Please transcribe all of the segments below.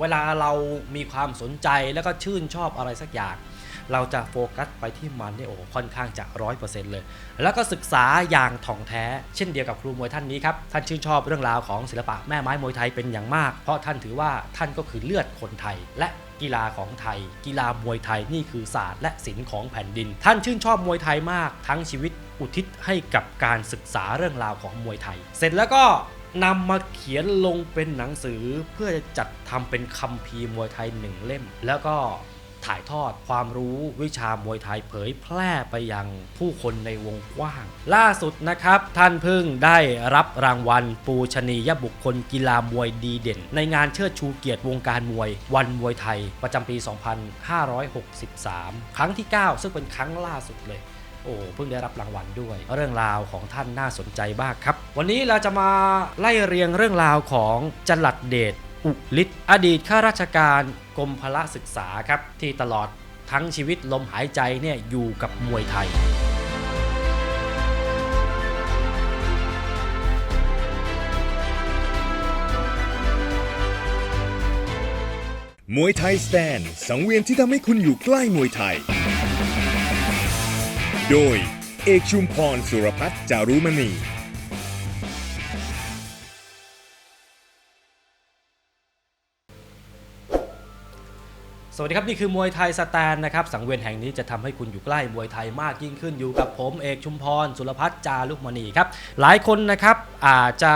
เวลาเรามีความสนใจแล้วก็ชื่นชอบอะไรสักอย่าง เราจะโฟกัสไปที่มันเนี่ยโอ้ค่อนข้างจะร้อยเปอร์เซ็นต์เลย แล้วก็ศึกษาอย่างถ่องแท้ เช่นเดียวกับครูมวยท่านนี้ครับ ท่านชื่นชอบเรื่องราวของศิลปะแม่ไม้มวยไทยเป็นอย่างมาก เพราะท่านถือว่าท่านก็คือเลือดคนไทย และกีฬาของไทย กีฬามวยไทยนี่คือศาสตร์และศิลป์ของแผ่นดิน ท่านชื่นชอบมวยไทยมาก ทั้งชีวิตอุทิศให้กับการศึกษาเรื่องราวของมวยไทย เสร็จแล้วก็ นำมาเขียนลงเป็นหนังสือเพื่อจะจัดทำเป็นคัมภีร์มวยไทยหนึ่งเล่ม แล้วก็ถ่ายทอดความรู้วิชามวยไทยเผยแพร่ไปยังผู้คนในวงกว้าง ล่าสุดนะครับ ท่านเพิ่งได้รับรางวัลปูชนียบุคคลกีฬามวยดีเด่น ในงานเชิดชูเกียรติวงการมวย วันมวยไทยประจำปี 2563 ครั้งที่ 9 ซึ่งเป็นครั้งล่าสุดเลย โอ้เพิ่งได้รับรางวัลด้วย เรื่องราวของท่านน่าสนใจมากครับ วันนี้เราจะมาไล่เรียงเรื่องราวของจันหลัดเดชอุฤทธิ์อดีตข้าราชการกรมพละศึกษาครับ ที่ตลอดทั้งชีวิตลมหายใจเนี่ยอยู่กับมวยไทยมวยไทยสแตนสังเวียนที่ทำให้คุณอยู่ใกล้มวยไทย โดย เอกชุมพรสุรพัฒน์จารุมณีสวัสดีครับ นี่คือมวยไทยสแตนนะครับ สังเวียนแห่งนี้จะทำให้คุณอยู่ใกล้มวยไทยมากยิ่งขึ้นอยู่กับผมเอกชุมพร สุรพัฒน์จารุมณีครับ หลายคนนะครับอาจจะ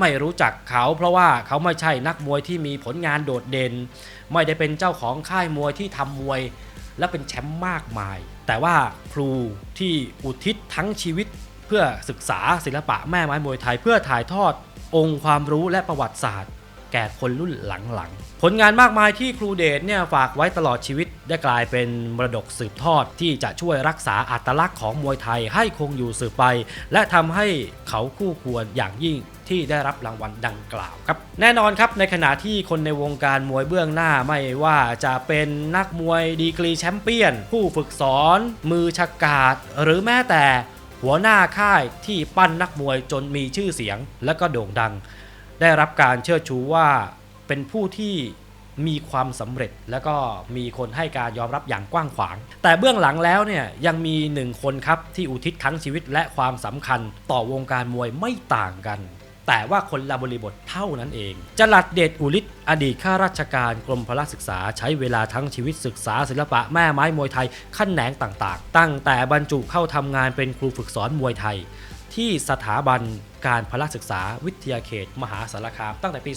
ไม่รู้จักเขาเพราะว่าเขาไม่ใช่นักมวยที่มีผลงานโดดเด่น ไม่ได้เป็นเจ้าของค่ายมวยที่ทำมวย และเป็นแชมป์มากมาย แต่ว่าครูที่อุทิศทั้งชีวิตเพื่อศึกษาศิลปะแม่ไม้มวยไทย เพื่อถ่ายทอดองค์ความรู้และประวัติศาสตร์ ก่คนรุ่นหลังๆ ผลงานมากมายที่ครูเดชเนี่ยฝากไว้ตลอดชีวิตได้กลายเป็นมรดกสืบทอดที่จะช่วยรักษาอัตลักษณ์ของมวยไทยให้คงอยู่สืบไป และทำให้เขาคู่ควรอย่างยิ่งที่ได้รับรางวัลดังกล่าวครับ แน่นอนครับในขณะที่คนในวงการมวยเบื้องหน้าไม่ว่าจะเป็นนักมวยดีกรีแชมเปี้ยน ผู้ฝึกสอน มือฉกาดหรือแม้แต่หัวหน้าค่ายที่ปั้นนักมวยจนมีชื่อเสียงและก็โด่งดัง ได้รับการเชิดชูว่าเป็นผู้ที่มีความสำเร็จและก็มีคนให้การยอมรับอย่างกว้างขวาง แต่เบื้องหลังแล้วเนี่ยยังมีหนึ่งคนครับที่อุทิศทั้งชีวิตและความสำคัญต่อวงการมวยไม่ต่างกัน แต่ว่าคนละบริบทเท่านั้นเองจลัดเดชอุลิศอดีตข้าราชการกรมพละศึกษาใช้เวลาทั้งชีวิตศึกษาศิลปะแม่ไม้มวยไทยขั้นแหนงต่างๆ ตั้งแต่บรรจุเข้าทำงานเป็นครูฝึกสอนมวยไทย ที่สถาบันการพละศึกษาวิทยาเขต มหาสารคามตั้งแต่ปี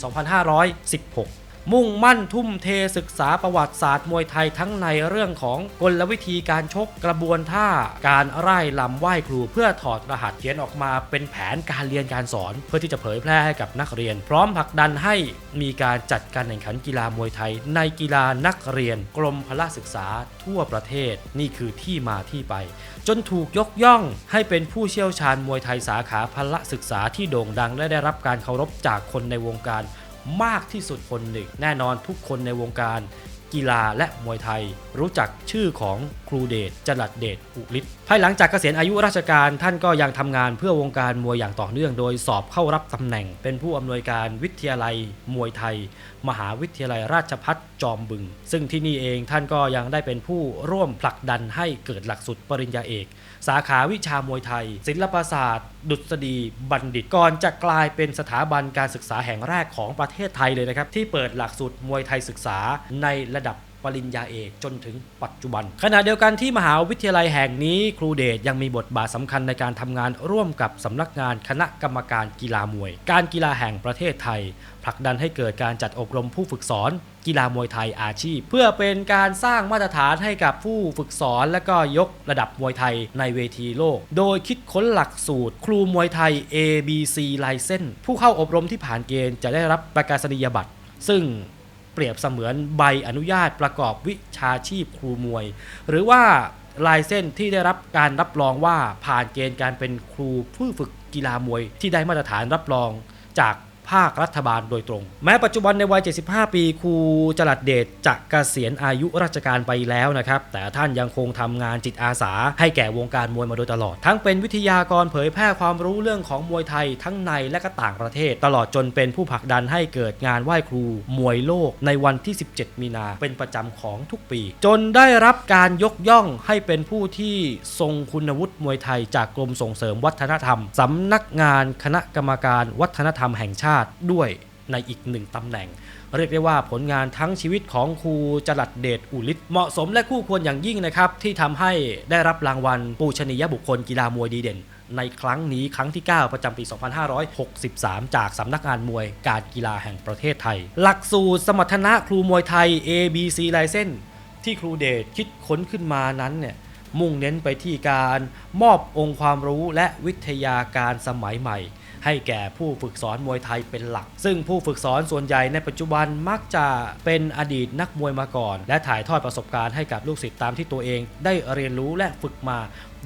2516 มุ่งมั่นทุ่มเทศึกษาประวัติศาสตร์มวยไทยทั้งในเรื่องของกลวิธีการชกกระบวนท่า การไร่ลำไหว้ครู เพื่อถอดรหัสเขียนออกมาเป็นแผนการเรียนการสอน เพื่อที่จะเผยแพร่ให้กับนักเรียน พร้อมผลักดันให้มีการจัดการแข่งขันกีฬามวยไทย ในกีฬานักเรียน กรมพละศึกษาทั่วประเทศ นี่คือที่มาที่ไป จนถูกยกย่องให้เป็นผู้เชี่ยวชาญมวยไทยสาขาพละศึกษาที่โด่งดังและได้รับการเคารพจากคนในวงการ มากที่สุดคนหนึ่ง แน่นอนทุกคนในวงการ กีฬาและมวยไทย รู้จักชื่อของครูเดชจลัดเดชอุฤทธิ์ภายหลังจากเกษียณอายุราชการท่านก็ยังทำงานเพื่อวงการมวยอย่างต่อเนื่อง โดยสอบเข้ารับตำแหน่ง เป็นผู้อำนวยการวิทยาลัยมวยไทย มหาวิทยาลัยราชพัฒจอมบึง ซึ่งที่นี่เองท่านก็ยังได้เป็นผู้ร่วมผลักดันให้เกิดหลักสูตรปริญญาเอก สาขาวิชามวยไทย ศิลปศาสตร์ ดุษฎีบัณฑิตก่อนจะกลายเป็นสถาบันการศึกษาแห่งแรกของประเทศไทยเลยนะครับที่เปิดหลักสูตรมวยไทยศึกษาในระระดับปริญญาเอกจนถึงปัจจุบัน ขณะเดียวกันที่มหาวิทยาลัยแห่งนี้ครูเดชยังมีบทบาทสำคัญในการทำงานร่วมกับสำนักงานคณะกรรมการกีฬามวย การกีฬาแห่งประเทศไทย ผลักดันให้เกิดการจัดอบรมผู้ฝึกสอน กีฬามวยไทยอาชีพ เพื่อเป็นการสร้างมาตรฐานให้กับผู้ฝึกสอน และก็ยกระดับมวยไทยในเวทีโลก โดยคิดค้นหลักสูตร ครูมวยไทย ABC License ผู้เข้าอบรมที่ผ่านเกณฑ์จะได้รับประกาศนียบัตรซึ่ง รียบเสมือนใบอนุญาตประกอบวิชาชีพครูมวย หรือว่าลายเส้นที่ได้รับการรับรองว่าผ่านเกณฑ์การเป็นครูผู้ฝึกกีฬามวย ที่ได้มาตรฐานรับรองจาก ภาครัฐบาลโดยตรง แม้ปัจจุบันในวัย 75 ปีครูจรัดเดชจะเกษียณอายุราชการไปแล้วนะครับ แต่ท่านยังคงทำงานจิตอาสา ให้แก่วงการมวยมาโดยตลอด ทั้งเป็นวิทยากรเผยแพร่ความรู้เรื่องของมวยไทยทั้งในและก็ต่างประเทศ ตลอดจนเป็นผู้ผลักดันให้เกิดงานไหว้ครู มวยโลกในวันที่ 17 มีนาเป็นประจำของทุกปี จนได้รับการยกย่องให้เป็นผู้ที่ทรงคุณวุฒิมวยไทยจากกรมส่งเสริมวัฒนธรรมสำนักงานคณะกรรมการวัฒนธรรมแห่งชาติด้วยในอีกหนึ่งตำแหน่ง เรียกได้ว่าผลงานทั้งชีวิตของครูจรัดเดชอุลิศเหมาะสมและคู่ควรอย่างยิ่งนะครับ ที่ทำให้ได้รับรางวัลปูชนียบุคคลกีฬามวยดีเด่น ในครั้งนี้ครั้งที่ 9 ประจำปี 2563 จากสำนักงานมวยการกีฬาแห่งประเทศไทย หลักสูตรสมรรถนะครูมวยไทย ABC License ที่ครูเดชคิดค้นขึ้นมานั้นเนี่ยมุ่งเน้นไปที่การมอบองค์ความรู้และวิทยาการสมัยใหม่ ให้แก่ผู้ฝึกสอนมวยไทยเป็นหลัก ซึ่งผู้ฝึกสอนส่วนใหญ่ในปัจจุบันมักจะเป็นอดีตนักมวยมาก่อน และถ่ายทอดประสบการณ์ให้กับลูกศิษย์ตามที่ตัวเอง ได้เรียนรู้และฝึกมา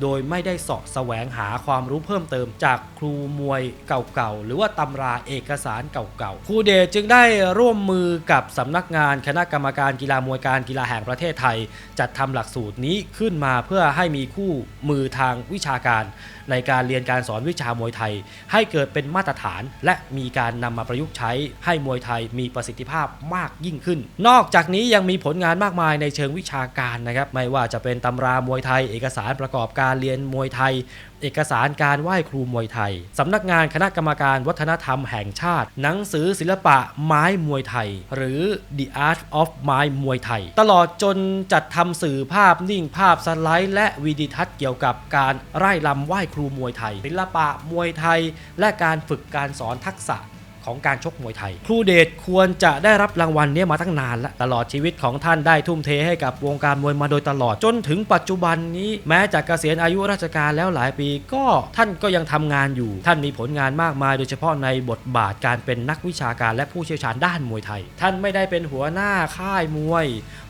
โดยไม่ได้เสาะแสวงหาความรู้เพิ่มเติมจากครูมวยเก่าๆ หรือว่าตำราเอกสารเก่าๆ ครูเดชจึงได้ร่วมมือกับสำนักงานคณะกรรมการกีฬามวยการกีฬาแห่งประเทศไทย จัดทำหลักสูตรนี้ขึ้นมาเพื่อให้มีคู่มือทางวิชาการ ในการเรียนการสอนวิชามวยไทย ให้เกิดเป็นมาตรฐาน และมีการนำมาประยุกต์ใช้ให้มวยไทยมีประสิทธิภาพมากยิ่งขึ้น นอกจากนี้ยังมีผลงานมากมายในเชิงวิชาการนะครับไม่ว่าจะเป็นตำรามวยไทยเอกสารประกอบการการเรียนมวยไทย เอกสารการไหว้ครูมวยไทย สำนักงานคณะกรรมการวัฒนธรรมแห่งชาติ หนังสือศิลปะไม้มวยไทย หรือ The Art of ไม้มวยไทย ตลอดจนจัดทำสื่อภาพนิ่งภาพสไลด์ และวิดีทัศน์เกี่ยวกับการไร่ลำไหว้ครูมวยไทยศิลปะมวยไทย และการฝึกการสอนทักษะ ของการชกมวยไทย ครูเดชควรจะได้รับรางวัลนี้มาตั้งนานแล้วตลอดชีวิตของท่านได้ทุ่มเทให้กับวงการมวยมาโดยตลอดจนถึงปัจจุบันนี้แม้จะเกษียณอายุราชการแล้วหลายปี ก็ท่านก็ยังทำงานอยู่ ท่านมีผลงานมากมาย โดยเฉพาะในบทบาทการเป็นนักวิชาการและผู้เชี่ยวชาญด้านมวยไทย ท่านไม่ได้เป็นหัวหน้าค่ายมวย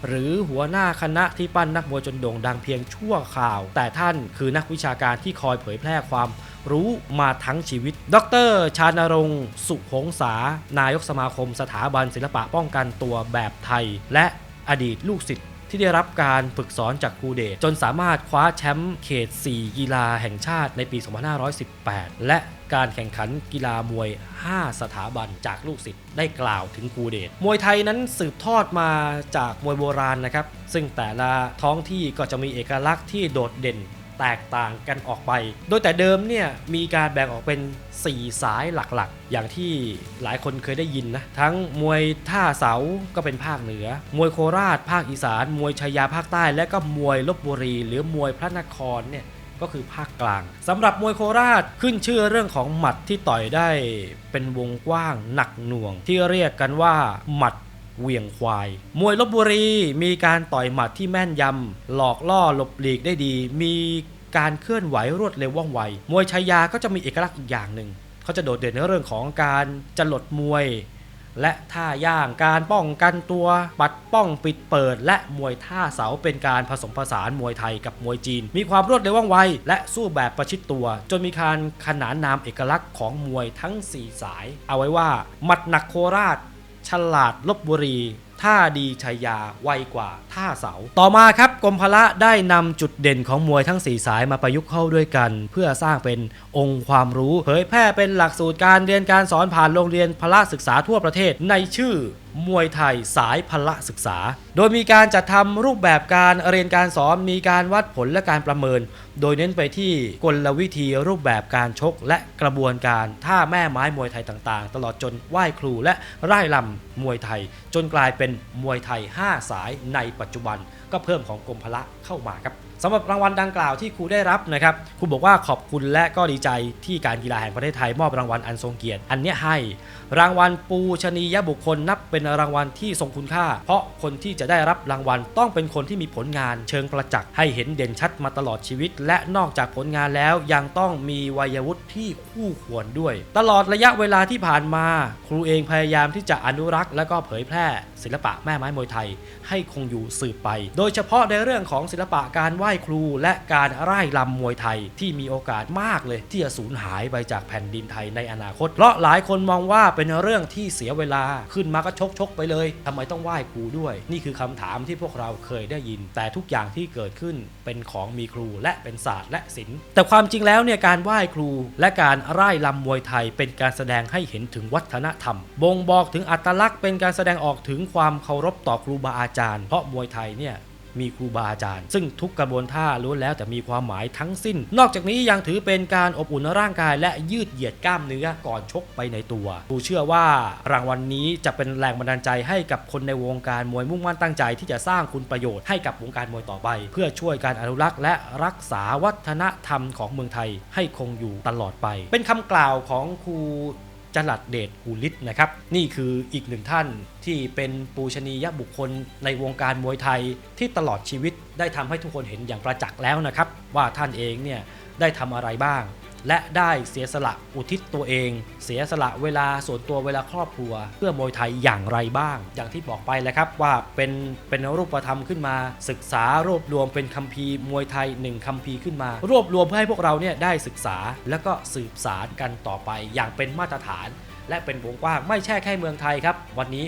หรือหัวหน้าคณะที่ปั้นนักมวยจนโด่งดังเพียงชั่วคราว แต่ท่านคือนักวิชาการที่คอยเผยแพร่ความ รู้มาทั้งชีวิต ดร ชานรงค์ สุหงษานายกสมาคมสถาบันศิลปะป้องกันตัวแบบไทย และอดีตลูกศิษย์ที่ได้รับการฝึกสอนจากครูเดชจนสามารถคว้าแชมป์เขต 4 กีฬาแห่งชาติในปี 2518 และการแข่งขันกีฬามวย 5 สถาบันจากลูกศิษย์ได้กล่าวถึงครูเดช มวยไทยนั้นสืบทอดมาจากมวยโบราณนะครับ ซึ่งแต่ละท้องที่ก็จะมีเอกลักษณ์ที่โดดเด่น แตกต่างกันออกไป โดยแต่เดิมเนี่ยมีการแบ่งออกเป็น 4 สายหลักๆ อย่างที่หลายคนเคยได้ยินนะ ทั้งมวยท่าเสาก็เป็นภาคเหนือ มวยโคราช ภาคอีสาน มวยชัยยาภาคใต้ และก็มวยลบบุรี หรือมวยพระนครเนี่ยก็คือภาคกลางสำหรับมวยโคราชขึ้นชื่อเรื่องของหมัดที่ต่อยได้เป็นวงกว้างหนักหน่วง ที่เรียกกันว่าหมัด เวียงควาย มวยลบบุรีมีการต่อยหมัดที่แม่นยำ หลอกล่อหลบหลีกได้ดี มีการเคลื่อนไหวรวดเร็วว่องไว มวยชายาก็จะมีเอกลักษณ์อีกอย่างหนึ่ง เขาจะโดดเด่นในเรื่องของการจะหลดมวย และท่าย่างการป้องกันตัว ปัดป้องปิดเปิด และมวยท่าเสาเป็นการผสมผสานมวยไทยกับมวยจีน มีความรวดเร็วว่องไว และสู้แบบประชิดตัว จนมีการขนานนามเอกลักษณ์ของมวยทั้ง 4 สาย เอาไว้ว่าหมัดหนักโคราช ฉลาดลบบุรีท่าดีชัยยาไวกว่าท่าเสา ต่อมาครับกรมพละได้นำจุดเด่นของมวยทั้ง 4 สายมาประยุกต์เข้าด้วยกัน เพื่อสร้างเป็นองค์ความรู้ เผยแพร่เป็นหลักสูตรการเรียนการสอนผ่านโรงเรียนพละศึกษาทั่วประเทศในชื่อ มวยไทยสายพละศึกษา โดยมีการจัดทำรูปแบบการเรียนการสอนมีการวัดผลและการประเมิน โดยเน้นไปที่กลวิธีรูปแบบการชก และกระบวนการท่าแม่ไม้มวยไทยต่างๆ ตลอดจนไหว้ครูและไร่ลำมวยไทย จนกลายเป็นมวยไทย 5 สายในปัจจุบันก็เพิ่มของกรมพละเข้ามาครับ สำหรับรางวัลดังกล่าวที่ครูได้รับนะครับครูบอกว่าขอบคุณและก็ดีใจที่การกีฬาแห่งประเทศไทยมอบรางวัลอันทรงเกียรติ อันเนี้ยให้ รางวัลปูชนียบุคคลนับเป็นรางวัลที่ทรงคุณค่า เพราะคนที่จะได้รับรางวัลต้องเป็นคนที่มีผลงาน เชิงประจักษ์ให้เห็นเด่นชัดมาตลอดชีวิต และนอกจากผลงานแล้วยังต้องมีวัยวุฒิที่คู่ควรด้วย ตลอดระยะเวลาที่ผ่านมา ครูเองพยายามที่จะอนุรักษ์และก็เผยแพร่ ศิลปะแม่ไม้มวยไทย ให้คงอยู่สืบไป โดยเฉพาะในเรื่องของศิลปะการไหว้ครูและการไร่ลำมวยไทยที่มีโอกาสมากเลย ที่จะสูญหายไปจากแผ่นดินไทยในอนาคต เพราะหลายคนมองว่าเป็นเรื่องที่เสียเวลาขึ้นมาก็ชกชกไปเลยทำไมต้องไหว้ครูด้วย นี่คือคำถามที่พวกเราเคยได้ยิน แต่ทุกอย่างที่เกิดขึ้นเป็นของมีครูและเป็นศาสตร์และศิลป์แต่ความจริงแล้วเนี่ยการไหว้ครู และการไร่ลำมวยไทย เป็นการแสดงให้เห็นถึงวัฒนธรรม บ่งบอกถึงอัตลักษณ์เป็นการแสดงออกถึงความเคารพต่อครูบาอาจารย์ เพราะมวยไทยเนี่ย มีครูบาอาจารย์ ซึ่งทุกกระบวนท่าล้วนแล้วแต่มีความหมายทั้งสิ้น นอกจากนี้ยังถือเป็นการอบอุ่นร่างกายและยืดเหยียดกล้ามเนื้อก่อนชกไปในตัวครูเชื่อว่ารางวัลนนี้จะเป็นแรงบันดาลใจให้กับคนในวงการมวยมุ่งมั่นตั้งใจที่จะสร้างคุณประโยชน์ให้กับวงการมวยต่อไป เพื่อช่วยการอนุรักษ์และรักษาวัฒนธรรมของเมืองไทยให้คงอยู่ตลอดไป เป็นคำกล่าวของครู จลัดเดชอุลิศนะครับนี่คืออีกหนึ่งท่านที่เป็นปูชนียบุคคลในวงการมวยไทยที่ตลอดชีวิตได้ทำให้ทุกคนเห็นอย่างประจักษ์แล้วนะครับ ว่าท่านเองเนี่ยได้ทำอะไรบ้าง และได้เสียสละอุทิศตัวเอง เสียสละเวลาส่วนตัวเวลาครอบครัว เพื่อมวยไทยอย่างไรบ้าง อย่างที่บอกไปแล้วครับว่าเป็นเป็นรูปธรรมขึ้นมา ศึกษารวบรวมเป็นคัมภีร์มวยไทยหนึ่งคัมภีร์ขึ้นมา รวบรวมเพื่อให้พวกเราเนี่ยได้ศึกษาแล้วก็สืบสารกันต่อไปอย่างเป็นมาตรฐาน และเป็นวงกว้างไม่ใช่แค่เมืองไทยครับ วันนี้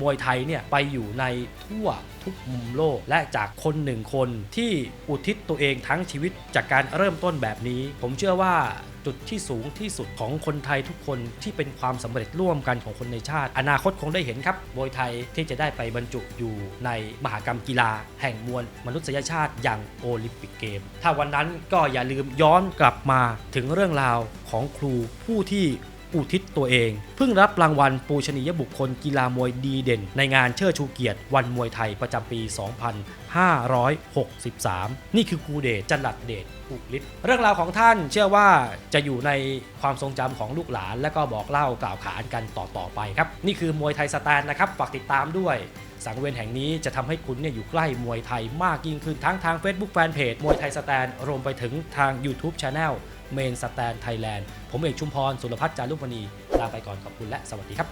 มวยไทยเนี่ยไปอยู่ในทั่วทุกมุมโลก และจากคนหนึ่งคนที่อุทิศตัวเองทั้งชีวิตจากการเริ่มต้นแบบนี้ ผมเชื่อว่าจุดที่สูงที่สุดของคนไทยทุกคนที่เป็นความสำเร็จร่วมกันของคนในชาติ อนาคตคงได้เห็นครับมวยไทยที่จะได้ไปบรรจุอยู่ในมหากรรมกีฬา แห่งมวลมนุษยชาติอย่างโอลิมปิกเกม ถ้าวันนั้นก็อย่าลืมย้อนกลับมาถึงเรื่องราวของครูผู้ที่ อุทิศตัวเอง เพิ่งรับรางวัลปูชนียบุคคลกีฬามวยดีเด่น ในงานเชิดชูเกียรติวันมวยไทยประจำปี 2563 นี่คือครูเดชจันลัดเดชอุลิศเรื่องราวของท่านเชื่อว่าจะอยู่ในความทรงจำของลูกหลาน และก็บอกเล่ากล่าวขานกันต่อๆไปครับ นี่คือมวยไทยสแตนนะครับฝากติดตามด้วย สังเวียนแห่งนี้จะทำให้คุณเนี่ยอยู่ใกล้มวยไทยมากยิ่งขึ้นทั้งทาง Facebook Fanpage มวยไทยสแตนรวมไปถึงทาง YouTube Channel เมนสแตนไทยแลนด์ผมเอกชุมพร สุรพัฒน์จารุมณีลาไปก่อนขอบคุณและสวัสดีครับ